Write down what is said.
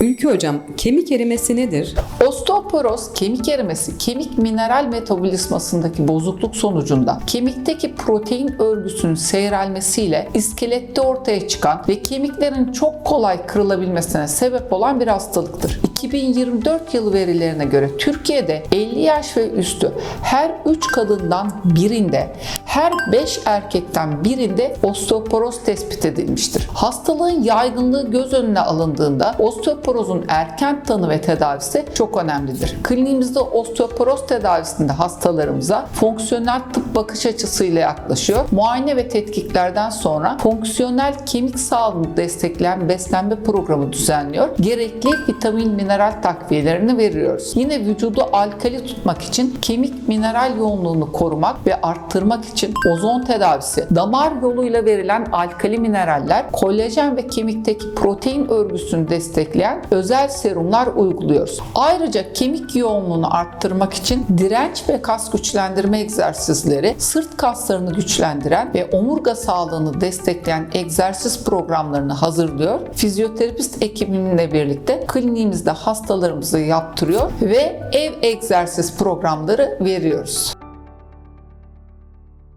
Ülkü hocam, kemik erimesi nedir? Osteoporoz kemik erimesi, kemik mineral metabolizmasındaki bozukluk sonucunda kemikteki protein örgüsünün seyrelmesiyle iskelette ortaya çıkan ve kemiklerin çok kolay kırılabilmesine sebep olan bir hastalıktır. 2024 yılı verilerine göre Türkiye'de 50 yaş ve üstü her 3 kadından birinde, her 5 erkekten birinde osteoporoz tespit edilmiştir. Hastalığın yaygınlığı göz önüne alındığında osteoporozun erken tanı ve tedavisi çok önemlidir. Kliniğimizde osteoporoz tedavisinde hastalarımıza fonksiyonel tıp bakış açısıyla yaklaşıyor. Muayene ve tetkiklerden sonra fonksiyonel kemik sağlığını destekleyen beslenme programı düzenliyor. Gerekli vitamin, mineral takviyelerini veriyoruz. Yine vücudu alkali tutmak için kemik mineral yoğunluğunu korumak ve arttırmak için ozon tedavisi, damar yoluyla verilen alkali mineraller, kolajen ve kemikteki protein örgüsünü destekleyen özel serumlar uyguluyoruz. Ayrıca kemik yoğunluğunu arttırmak için direnç ve kas güçlendirme egzersizleri, sırt kaslarını güçlendiren ve omurga sağlığını destekleyen egzersiz programlarını hazırlıyor. Fizyoterapist ekibimle birlikte kliniğimizde hastalarımızı yaptırıyor ve ev egzersiz programları veriyoruz.